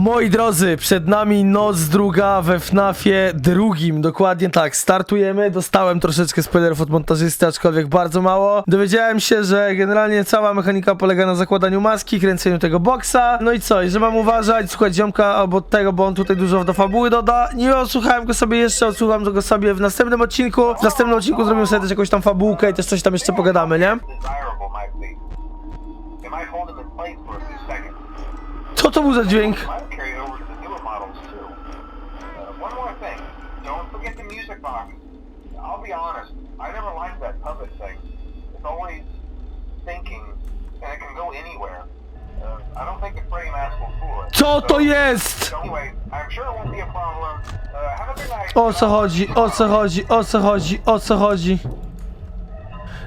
Moi drodzy, przed nami noc druga we FNAFie drugim, dokładnie tak, startujemy, dostałem troszeczkę spoilerów od montażysty, aczkolwiek bardzo mało. Dowiedziałem się, że generalnie cała mechanika polega na zakładaniu maski, kręceniu tego boksa, no i co, i że mam uważać, słuchać ziomka albo tego, bo on tutaj dużo do fabuły doda. Nie odsłuchałem go sobie jeszcze, odsłucham go sobie w następnym odcinku. W następnym odcinku zrobimy sobie też jakąś tam fabułkę i też coś tam jeszcze pogadamy, nie? Co to był za dźwięk? Uh. Uh. Co to jest? Uh. O co chodzi, o co chodzi, o co chodzi, o co chodzi?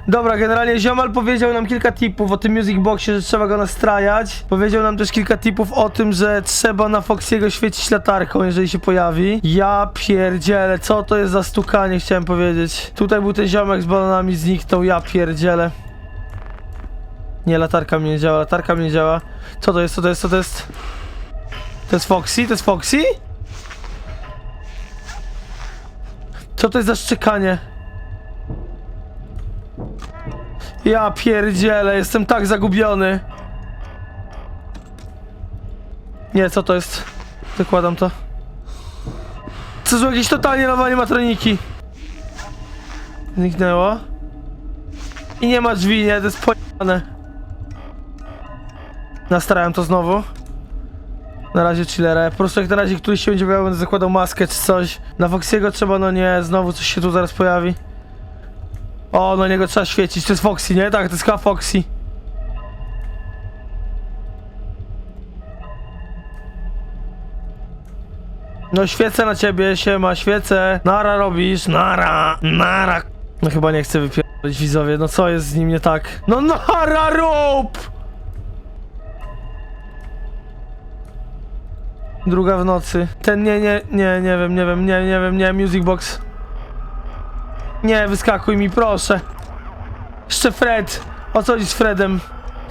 Dobra, generalnie Ziomal powiedział nam kilka tipów o tym Music Boxie, że trzeba go nastrajać. Powiedział nam też kilka tipów o tym, że trzeba na Foxiego świecić latarką, jeżeli się pojawi. Ja pierdzielę, co to jest za stukanie, chciałem powiedzieć. Tutaj był ten ziomek z balonami, zniknął, ja pierdzielę. Nie, latarka mi nie działa, latarka mi nie działa. Co to jest, co to jest, co to jest? To jest Foxy? To jest Foxy? Co to jest za szczekanie? Ja pierdzielę, jestem tak zagubiony. Nie, co to jest? Wykładam to. Co są jakieś totalnie nowe animatroniki? Zniknęło. I nie ma drzwi, nie, to jest pojane. Nastarałem to znowu. Na razie chillera. Po prostu jak na razie któryś się będzie pojawił, będę zakładał maskę czy coś. Na Foxiego trzeba, no nie, znowu coś się tu zaraz pojawi. O, na niego trzeba świecić. To jest Foxy, nie? Tak, to jest chyba Foxy. No świecę na ciebie, siema, świecę. Nara robisz, nara, nara. No chyba nie chcę wypierdolić widzowie, no co jest z nim nie tak? No nara rób! Druga w nocy. Ten nie, nie, nie, nie wiem, nie wiem, nie, nie wiem, nie, Music Box. Nie, wyskakuj mi, proszę. Jeszcze Fred. O co chodzi z Fredem?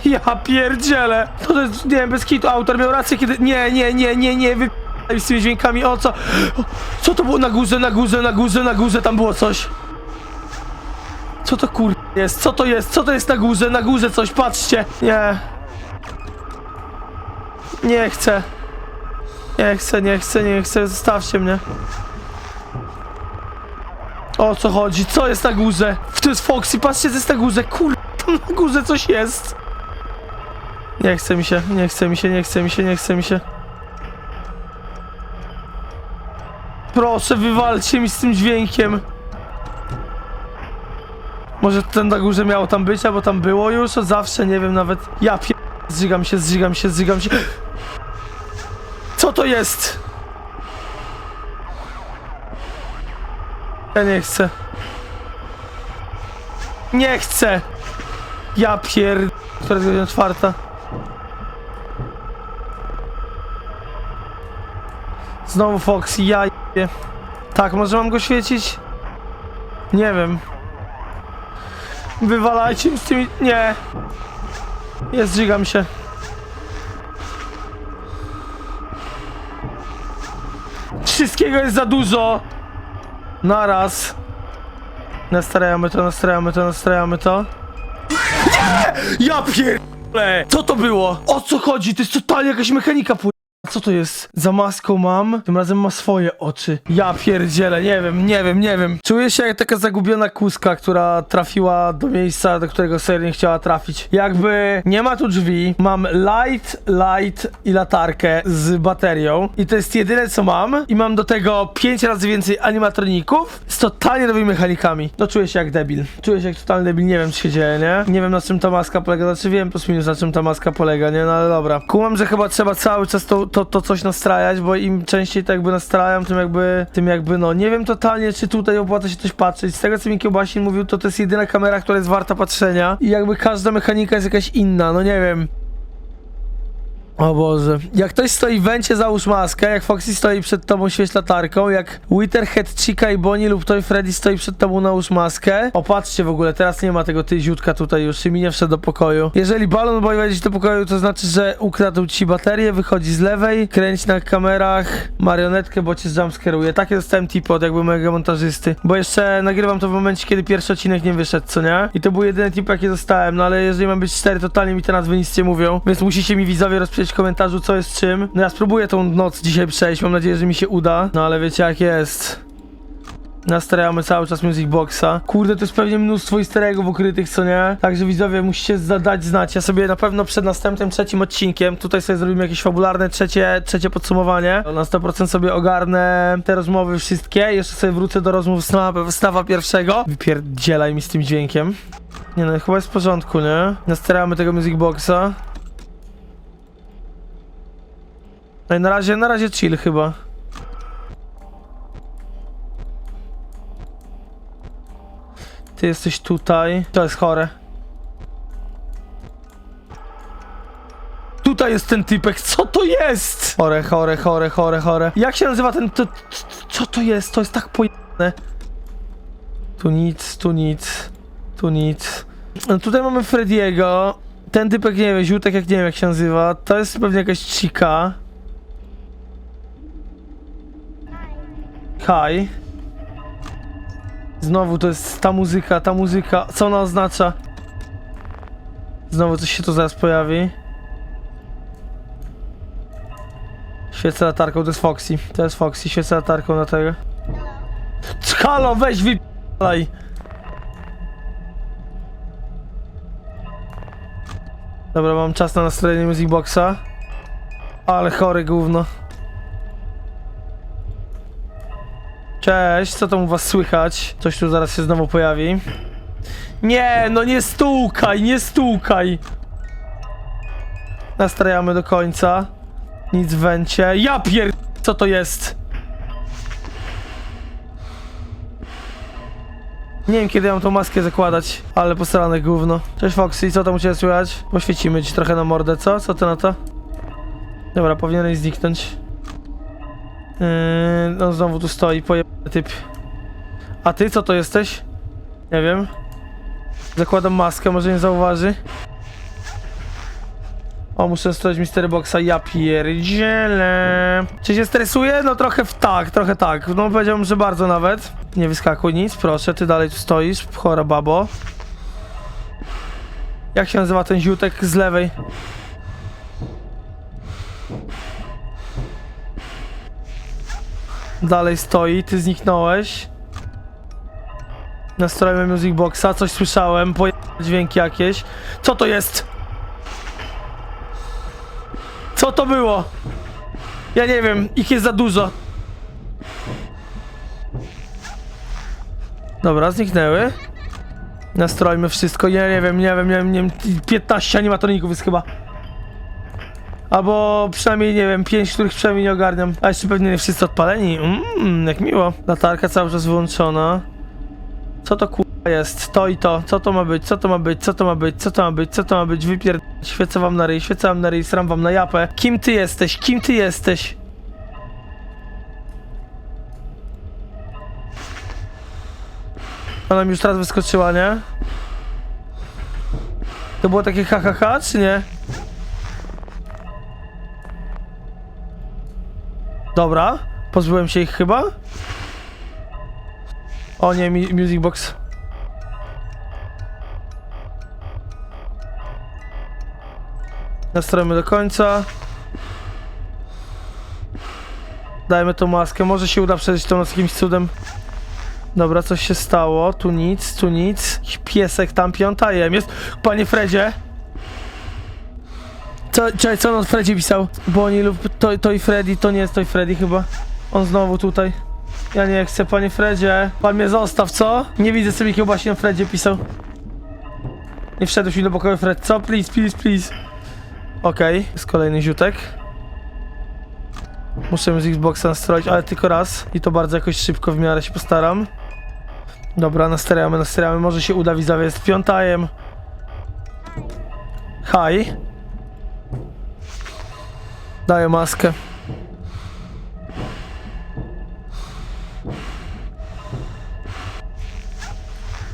Ja pierdzielę. To, jest, nie wiem, bez kitu. Autor miał rację, kiedy... Nie, nie, nie, nie, nie, wy... z tymi dźwiękami, o co? Co to było na górze, na górze, na górze, na górze, tam było coś. Co to kur... jest? Co to jest? Co to jest na górze? Na górze coś, patrzcie. Nie. Nie chcę. Nie chcę, nie chcę, nie chcę, zostawcie mnie. O co chodzi? Co jest na górze? To jest Foxy, patrzcie co jest na górze, kur... Tam na górze coś jest. Nie chce mi się, nie chce mi się, nie chce mi się, nie chce mi się. Proszę, wywalcie mi z tym dźwiękiem. Może ten na górze miało tam być, albo tam było już od zawsze, nie wiem nawet. Ja pier... Zżygam się, zżygam się, zżygam się. Co to jest? Ja nie chcę. Nie chcę! Ja pier... Która jest godzina czwarta? Znowu Foxy, ja je. Tak, może mam go świecić? Nie wiem. Wywalajcie z tymi... Nie. Jest, zżygam się. Wszystkiego jest za dużo! Naraz. Nastrajamy to, nastrajamy to, nastrajamy to. Nie! Ja pierdolę! Co to było? O co chodzi? To jest totalnie jakaś mechanika pu... Co to jest? Za maską mam, tym razem ma swoje oczy. Ja pierdzielę, nie wiem, nie wiem, nie wiem. Czuję się jak taka zagubiona kuska, która trafiła do miejsca, do którego serio nie chciała trafić. Jakby nie ma tu drzwi, mam light, light i latarkę z baterią i to jest jedyne co mam i mam do tego 5 razy więcej animatroników z totalnie nowymi mechanikami. No czuję się jak debil. Czuję się jak totalny debil, nie wiem co się dzieje, nie? Nie wiem na czym ta maska polega, znaczy wiem plus minus na czym ta maska polega, nie? No ale dobra. Kumam, że chyba trzeba cały czas to, to, to coś nastrajać, bo im częściej tak jakby nastrajam, tym jakby, tym jakby no, nie wiem totalnie czy tutaj opłaca się coś patrzeć. Z tego co mi Kiełbasin mówił, to to jest jedyna kamera, która jest warta patrzenia i jakby każda mechanika jest jakaś inna, no nie wiem. O Boże. Jak ktoś stoi w wencie, załóż maskę. Jak Foxy stoi przed tobą, świeć latarką. Jak Witherhead, Chica i Bonnie lub Toy Freddy stoi przed tobą, nałóż maskę. Opatrzcie w ogóle, teraz nie ma tego tyziutka tutaj już. Mi nie wszedł do pokoju. Jeżeli Balon Boy wejdzie do pokoju, to znaczy, że ukradł ci baterię, wychodzi z lewej, kręć na kamerach marionetkę, bo cię jumpscaruje. Takie dostałem tipy od jakby mojego montażysty. Bo jeszcze nagrywam to w momencie, kiedy pierwszy odcinek nie wyszedł, co nie? I to był jedyny tip, jaki dostałem. No ale jeżeli mam być cztery, totalnie mi te nazwy nic nie mówią. Więc musicie mi widzowie rozpisać w komentarzu, co jest czym. No ja spróbuję tą noc dzisiaj przejść. Mam nadzieję, że mi się uda. No ale wiecie jak jest. Nastrajamy cały czas Music Boxa. Kurde, to jest pewnie mnóstwo easter eggów ukrytych, co nie? Także widzowie, musicie zadać znać. Ja sobie na pewno przed następnym trzecim odcinkiem, tutaj sobie zrobimy jakieś fabularne trzecie, trzecie podsumowanie. Na 100% sobie ogarnę te rozmowy wszystkie. Jeszcze sobie wrócę do rozmów Snawa pierwszego. Wypierdzielaj mi z tym dźwiękiem. Nie no, chyba jest w porządku, nie? Nastrajamy tego Music Boxa. No i na razie, na razie chill chyba. Ty jesteś tutaj. To jest chore. Tutaj jest ten typek. Co to jest? Chore, chore, chore, chore, chore. Jak się nazywa ten... To, co to jest? To jest tak pojemne. Tu nic, tu nic, tu nic. No tutaj mamy Frediego. Ten typek, nie wiem, ziutek, jak nie wiem jak się nazywa. To jest pewnie jakaś chica. Hi. Znowu to jest ta muzyka, ta muzyka. Co ona oznacza? Znowu coś się tu zaraz pojawi. Świecę latarką, to jest Foxy. To jest Foxy, świecę latarką na tego. Halo, weź wypalaj! Dobra, mam czas na nastrojenie Music Boxa. Ale chory gówno. Cześć, co tam u was słychać? Coś tu zaraz się znowu pojawi. Nie, no nie stukaj, nie stukaj! Nastrajamy do końca. Nic w węcie. Ja pier... Co to jest? Nie wiem kiedy mam tą maskę zakładać, ale posrane gówno. Cześć Foxy, co tam u ciebie słychać? Poświecimy ci trochę na mordę, co? Co ty na to? Dobra, powinieneś zniknąć. Yy, no znowu tu stoi, pojebany typ. A ty co to jesteś? Nie wiem. Zakładam maskę, może nie zauważy. O, muszę strzelać Mister Boxa, ja pierdzielę. Czy się stresuję? No trochę w tak, trochę tak. No powiedziałbym, że bardzo nawet. Nie wyskakuj nic, proszę, ty dalej tu stoisz, chora babo. Jak się nazywa ten ziutek z lewej? Dalej stoi, ty zniknąłeś. Nastrojmy Music Boxa, coś słyszałem, poje... dźwięki jakieś. Co to jest? Co to było? Ja nie wiem, ich jest za dużo. Dobra, zniknęły. Nastrojmy wszystko, ja nie wiem, nie wiem, nie wiem, nie wiem, 15 animatroników jest chyba. Albo przynajmniej, nie wiem, 5, których przynajmniej nie ogarniam. A jeszcze pewnie nie wszyscy odpaleni. Mmm, jak miło. Latarka cały czas wyłączona. Co to kurwa jest? To i to. Co to ma być? Co to ma być? Co to ma być? Co to ma być? Co to ma być? Wypier... Świecę wam na ryj, świecę wam na ryj, sram wam na japę. Kim ty jesteś? Kim ty jesteś? Ona mi już teraz wyskoczyła, nie? To było takie ha, ha, ha czy nie? Dobra, pozbyłem się ich chyba. O nie, mi Music Box. Nastrojmy do końca. Dajmy tą maskę, może się uda przeżyć tą noc jakimś cudem. Dobra, coś się stało, tu nic, tu nic. Piesek tam, piąta jem jest. Panie Fredzie! Co, czekaj, co on Fredzie pisał? Bonnie lub to, to i Freddy, to nie jest to i Freddy chyba. On znowu tutaj. Ja nie chcę, panie Fredzie. Pan mnie zostaw, co? Nie widzę sobie kiełbasi na Fredzie pisał. Nie wszedłeś mi do pokoju, Fred. Co? Please, please, please. Okej, jest kolejny ziutek. Muszę z Xboxa nastroić, ale tylko raz. I to bardzo jakoś szybko, w miarę się postaram. Dobra, nastawiamy, nastawiamy. Może się uda, widzowie. Jest piątajem. Hi. Daję maskę.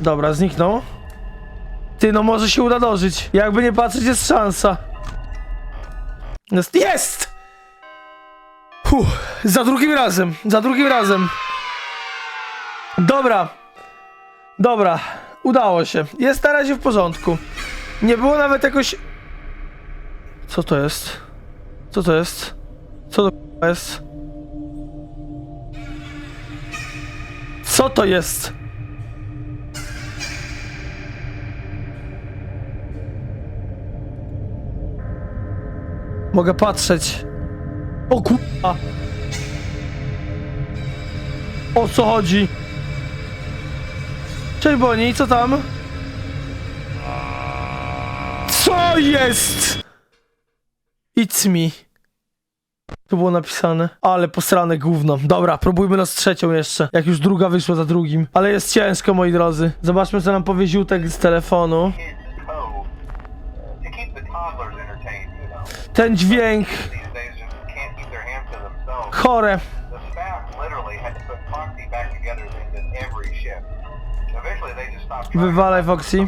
Dobra, zniknął. Ty, no może się uda dożyć. Jakby nie patrzeć, jest szansa. Jest! Jest! Za drugim razem, za drugim razem. Dobra. Dobra, udało się. Jest na razie w porządku. Nie było nawet jakoś... Co to jest? Co to jest? Co to jest? Co to jest? Mogę patrzeć. O kurwa. O co chodzi? Cześć Boni, co tam? Co jest? It's me. To było napisane. Ale posrane gówno. Dobra, próbujmy nas trzecią jeszcze. Jak już druga wyszła za drugim. Ale jest ciężko, moi drodzy. Zobaczmy, co nam powie ziółtek z telefonu. Ten dźwięk. Chore. Wywalaj Foxy.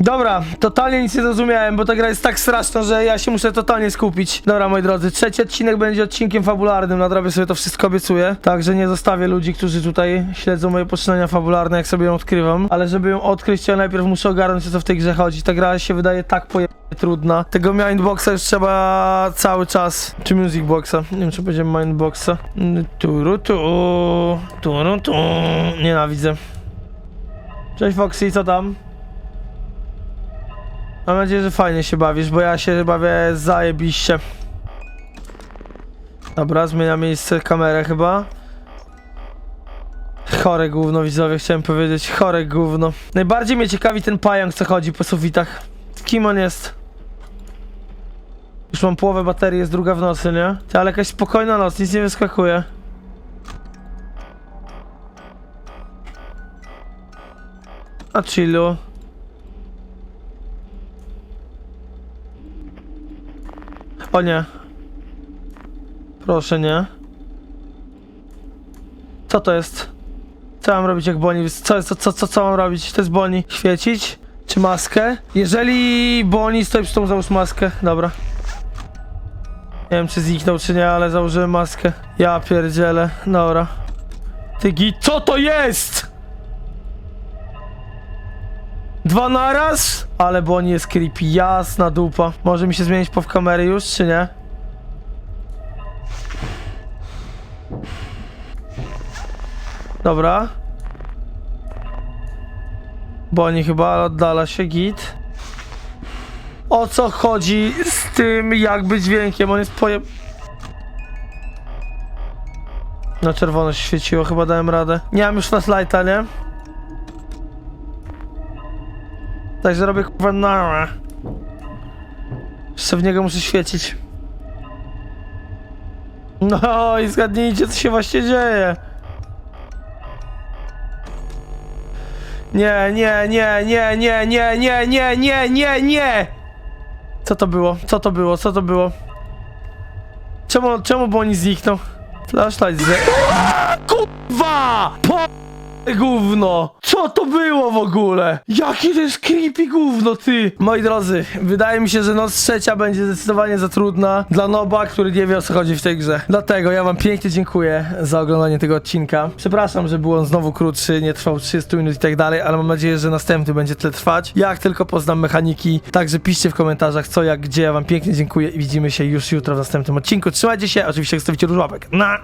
Dobra, totalnie nic nie zrozumiałem, bo ta gra jest tak straszna, że ja się muszę totalnie skupić. Dobra, moi drodzy, trzeci odcinek będzie odcinkiem fabularnym, nadrobię sobie to wszystko obiecuję. Także nie zostawię ludzi, którzy tutaj śledzą moje poczynania fabularne, jak sobie ją odkrywam. Ale żeby ją odkryć, to ja najpierw muszę ogarnąć, o co w tej grze chodzi. Ta gra się wydaje tak poje... trudna. Tego mindboxa już trzeba cały czas. Czy music boxa? Nie wiem, czy będzie mindboxa. Mm, Turu tu, turu tu. Nienawidzę. Cześć Foxy, co tam? Mam nadzieję, że fajnie się bawisz, bo ja się bawię zajebiście. Dobra, zmienia miejsce kamerę chyba. Chore gówno, widzowie, chciałem powiedzieć. Chore gówno. Najbardziej mnie ciekawi ten pająk, co chodzi po sufitach. Kim on jest? Już mam połowę baterii, jest druga w nocy, nie? Ty, ale jakaś spokojna noc, nic nie wyskakuje. A chillu. O nie. Proszę nie. Co to jest? Co mam robić jak Boni? Co, co, co, co, co mam robić? To jest Boni. Świecić? Czy maskę? Jeżeli Boni stoi przy tą załóż maskę. Dobra. Nie wiem czy zniknął czy nie, ale założyłem maskę. Ja pierdzielę. Dobra. Ty git, co to jest? Dwa naraz? Ale Bonnie jest creepy, jasna dupa. Może mi się zmienić po w kamery już, czy nie? Dobra. Bonnie chyba oddala się git. O co chodzi z tym jakby dźwiękiem? On jest poje... Na czerwono się świeciło, chyba dałem radę. Nie mam już flashlighta, nie? Także robię kurwa na. Jeszcze w niego muszę świecić. No i zgadnijcie co się właśnie dzieje. Nie, nie, nie, nie, nie, nie, nie, nie, nie, nie, nie! Co to było? Co to było? Co to było? Czemu, czemu bo oni zniknął? Flashlight. Aaa, Kurwa! Po... Gówno! Co to było w ogóle? Jakie to jest creepy gówno, ty! Moi drodzy, wydaje mi się, że noc trzecia będzie zdecydowanie za trudna dla Noba, który nie wie o co chodzi w tej grze. Dlatego ja wam pięknie dziękuję za oglądanie tego odcinka. Przepraszam, że był on znowu krótszy, nie trwał 30 minut i tak dalej, ale mam nadzieję, że następny będzie tyle trwać. Jak tylko poznam mechaniki, także piszcie w komentarzach co, jak, gdzie. Ja wam pięknie dziękuję i widzimy się już jutro w następnym odcinku. Trzymajcie się, oczywiście zostawicie dużo łapek. Na,